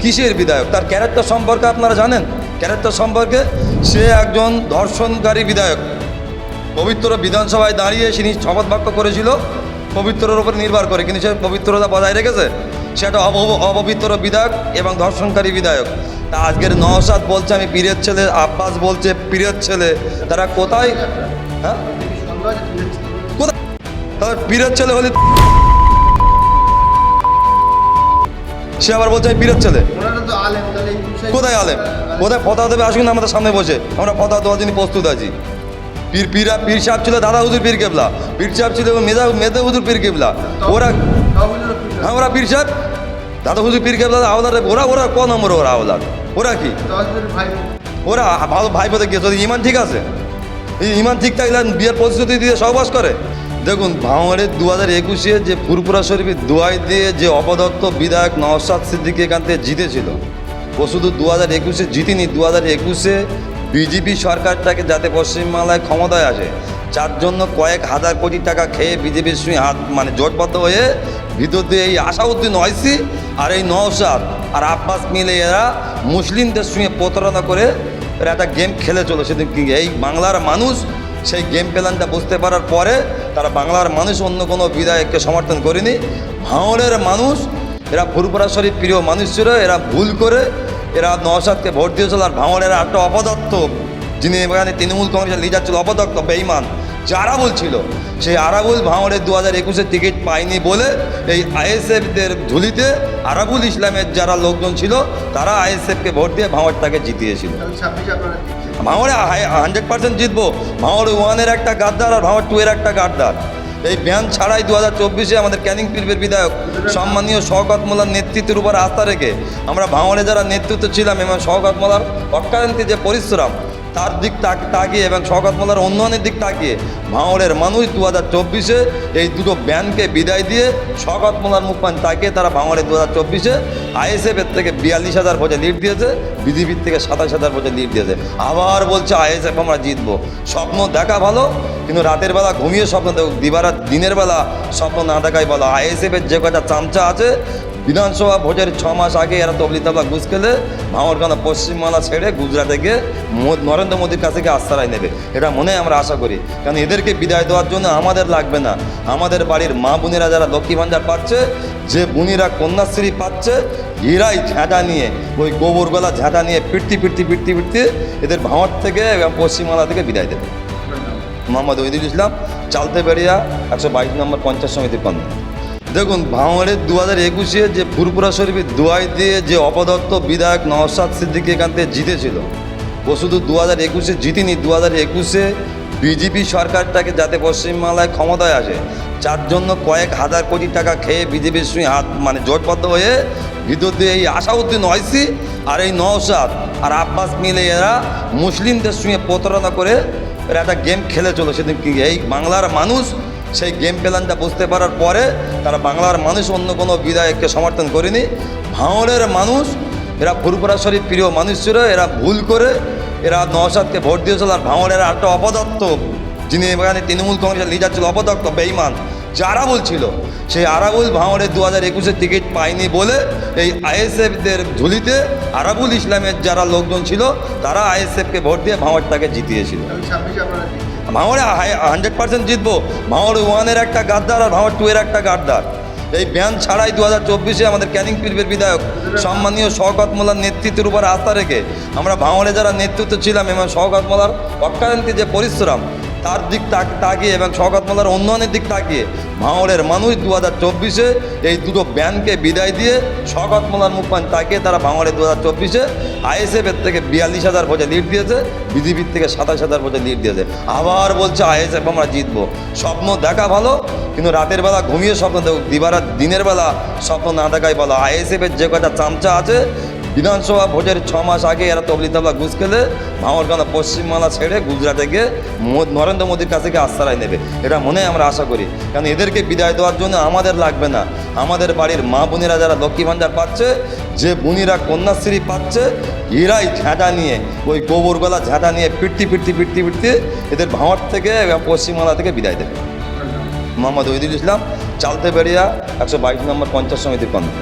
কিসের বিধায়ক? তার ক্যারেক্টার সম্পর্কে আপনারা জানেন? ক্যারেক্টার সম্পর্কে সে একজন ধর্ষণকারী বিধায়ক। পবিত্র বিধানসভায় দাঁড়িয়ে তিনি শপথ বাক্য করেছিল, পবিত্রর উপর নির্ভর করে, কিন্তু সে পবিত্রতা বজায় রেখেছে? সেটা অপবিত্র বিধায়ক এবং ধর্ষণকারী বিধায়ক। তা আজকের নওসাদ বলছে, আমি পীরের ছেলে, আব্বাস বলছে, পীরের ছেলে। তারা কোথায়? হ্যাঁ? কোথায়? পীরের ছেলে হলে সে আবার বলছে আমি পীরের ছেলে কোথায় আলেম? কোথায় ফতা দেবে আসুন আমাদের সামনে বসে। আমরা ফতা দেওয়ার জন্য প্রস্তুত আছি। পীর পীরা পীর সাহেব ছিল দাদা হুজুর পীর কেবলা। পীর সাহেব ছিল মেজা মেদে হুজুর পীর কেবলা। ওরা হ্যাঁ ওরা পীর সাহেব। দাদা হুজুর পীর কেবলা আওলাদ। ওরা ওরা ক নম্বর ওরা আওলাদ? ওরা কি? ওরা ভালো ভাই বোধে গিয়েছে ইমান ঠিক আছে? এই ইমান ঠিক থাকলে বিয়ের প্রস্তুতি দিয়ে সহবাস করে? দেখুন ভাঙড়ের দু হাজার একুশে যে ফুরপুরা শরীফের দোয়াই দিয়ে যে অপদত্ত বিধায়ক নওশাদ সিদ্দিকি এখান থেকে জিতেছিল, ও শুধু দু হাজার একুশে জিতিনি দু হাজার একুশে বিজেপি সরকারটাকে যাতে পশ্চিমবাংলায় ক্ষমতায় আসে, যার জন্য কয়েক হাজার কোটি টাকা খেয়ে বিজেপির সঙ্গে হাত মানে জোটবদ্ধ হয়ে ভিতর দিয়ে এই আশাউদ্দিন ওয়াইসি আর এই নওশাদ আর আব্বাস মিলে এরা মুসলিমদের সঙ্গে প্রতারণা করে এরা একটা গেম খেলে চলো সেদিন এই বাংলার মানুষ সেই গেম প্ল্যানটা বুঝতে পারার পরে তারা বাংলার মানুষ অন্য কোনো বিধায়ককে সমর্থন করেনি। ভাঙড়ের মানুষ, এরা ফুরপুরা শরীফ প্রিয় মানুষ ছিল এরা ভুল করে এরা নওশাদকে ভোট দিয়েছিল আর ভাঙড়ের একটা অপদত্ত যিনি এখানে তৃণমূল কংগ্রেসের লিডার ছিল অপদত্ত বেইমান, যে আরাবুল ছিল, সেই আরাবুল ভাঙড়ের দু হাজার একুশে টিকিট পায়নি বলে এই আইএসএফদের ঝুলিতে আরাবুল ইসলামের যারা লোকজন ছিল, তারা আইএসএফকে ভোট দিয়ে ভাঙড়টাকে জিতিয়েছিল। ভাঙড়ে হান্ড্রেড পার্সেন্ট জিতবো। ভাঙড়ে ওয়ানের একটা গাদ্দার আর ভাঙড় টু এর একটা গাদ্দার। এই ব্যান ছাড়াই দু হাজার চব্বিশে আমাদের ক্যানিং পীরবের বিধায়ক, সম্মানীয় শওকত মোল্লার নেতৃত্বের উপর আস্থা রেখে আমরা ভাঙড়ে যারা নেতৃত্ব ছিলাম এবং শওকত মোল্লার অক্কান্তি যে পরিশ্রম তার দিক তাক তাকিয়ে এবং শওকত মোল্লার উন্নয়নের দিক তাকিয়ে ভাঙড়ের মানুষ দু হাজার চব্বিশে এই দুটো ব্যানকে বিদায় দিয়ে শওকত মোল্লার মুখপান তাকিয়ে তারা ভাঙড়ে দু হাজার চব্বিশে আইএসএফের থেকে বিয়াল্লিশ হাজার ভোটে লিড দিয়েছে, বিজেপির থেকে সাতাশ হাজার ভোটে লিড দিয়েছে। আবার বলছে আইএসএফ, আমরা জিতবো। স্বপ্ন দেখা ভালো, কিন্তু রাতের বেলা ঘুমিয়ে স্বপ্ন দিবারাত দিনের বেলা স্বপ্ন না দেখাই বলো। আইএসএফের যে কটা চামচা আছে বিধানসভা ভোটের ছ মাস আগে এরা তবলি তাবলা ঘুষ খেলে ভাঙরখানা পশ্চিমবাংলা ছেড়ে গুজরাটে গিয়ে নরেন্দ্র মোদীর কাছে গিয়ে আশ্রয় নেবে। এটা মনে আমরা আশা করি। কারণ এদেরকে বিদায় দেওয়ার জন্য আমাদের লাগবে না। আমাদের বাড়ির মা বোনেরা যারা লক্ষ্মী ভাণ্ডার পাচ্ছে, যে বুনিরা কন্যাশ্রী পাচ্ছে, এরাই ঝাঁটা নিয়ে ওই গোবর গলা ঝাঁটা নিয়ে ফিরতি ফিরতি ফিরতি ফিরতি এদের ভাঁড় থেকে এবং পশ্চিমবাংলা থেকে বিদায় দেবে। মোহাম্মদ ওইদুল ইসলাম চালতে বেড়িয়া একশো বাইশ নম্বর পঞ্চাশ সমিতির কর্মী। দেখুন ভাঙড়ের দু হাজার একুশে যে ফুরপুরা শরীফের দোয়াই দিয়ে যে অপদত্ত বিধায়ক নওশাদ সিদ্দিকি এখান থেকে জিতেছিল, ও শুধু দু হাজার একুশে জিতিনি দু হাজার একুশে বিজেপি সরকারটাকে যাতে পশ্চিমবাংলায় ক্ষমতায় আসে, যার জন্য কয়েক হাজার কোটি টাকা খেয়ে বিজেপির সঙ্গে হাত মানে জোটবদ্ধ হয়ে ভিতর দিয়ে এই আশাউদ্দিন ওয়াইসি আর এই নওশাদ আর আব্বাস মিলে এরা মুসলিমদের সঙ্গে প্রতারণা করে এরা একটা গেম খেলে চলো সেদিন এই বাংলার মানুষ সেই গেম প্ল্যানটা বুঝতে পারার পরে তারা বাংলার মানুষ অন্য কোনো বিধায়ককে সমর্থন করেনি। ভাঙড়ের মানুষ, এরা ফুরপুরা শরীফ প্রিয় মানুষ ছিল, এরা ভুল করে এরা নওশাদকে ভোট দিয়েছিল আর ভাঙড়ের একটা অপদত্ত যিনি এখানে তৃণমূল কংগ্রেসের লিডার ছিল অপদত্ত বেইমান, যে আরাবুল ছিল। সেই আরাবুল ভাঙড়ের দু হাজার একুশে টিকিট পায়নি বলে এই আইএসএফদের ঝুলিতে আরাবুল ইসলামের যারা লোকজন ছিল, তারা আইএসএফকে ভোট দিয়ে ভাঙড়টাকে জিতিয়েছিল। ভাঙড়ে হান্ড্রেড পার্সেন্ট জিতবো। ভাঙড় ওয়ানের একটা গাদ্দার আর ভাঙড় টু এর একটা গাদ্দার। এই ব্যান ছাড়াই দু হাজার চব্বিশে আমাদের ক্যানিং পীরবের বিধায়ক, সম্মানীয় শওকত মোল্লার নেতৃত্বের উপর আস্থা রেখে আমরা ভাঙড়ে যারা নেতৃত্ব ছিলাম এবং শওকত মোল্লার অক্রান্তি যে পরিশ্রম তার দিক তাক তাকিয়ে এবং শওকত মোল্লার উন্নয়নের দিক তাকিয়ে ভাঙড়ের মানুষ দু হাজার চব্বিশে এই দুটো ব্যানকে বিদায় দিয়ে শওকত মোল্লার মুখপান তাকিয়ে তারা ভাঙড়ে দু হাজার চব্বিশে আইএসএফের থেকে বিয়াল্লিশ হাজার ভোটে লিড দিয়েছে, বিজেপির থেকে সাতাশ হাজার ভোটে লিড দিয়েছে। আবার বলছে আইএসএফ আমরা জিতবো। স্বপ্ন দেখা ভালো, কিন্তু রাতের বেলা ঘুমিয়ে স্বপ্ন দেখো, দিবারাত দিনের বেলা স্বপ্ন না দেখাই ভালো। আইএসএফের যে কটা চামচা আছে বিধানসভা ভোটের ছ মাস আগে এরা তবলি তাবলা ঘুষ খেলে ভাঙরখানা পশ্চিমবাংলা ছেড়ে গুজরাটে গিয়ে নরেন্দ্র মোদীর কাছে গিয়ে আশ্রয় নেবে। এটা মনে আমরা আশা করি। কারণ এদেরকে বিদায় দেওয়ার জন্য আমাদের লাগবে না। আমাদের বাড়ির মা বোনেরা যারা লক্ষ্মী ভাণ্ডার পাচ্ছে, যে বুনিরা কন্যাশ্রী পাচ্ছে, এরাই ঝাঁটা নিয়ে, ওই গোবর গলা ঝাঁটা নিয়ে ফিরতি ফিরতি ফিরতি ফিরতি এদের ভাঁড় থেকে পশ্চিমবাংলা থেকে বিদায় দেবে। মোহাম্মদ ওইদুল ইসলাম চালতে বেড়িয়া একশো বাইশ নম্বর পঞ্চাশ সমিতির কর্মী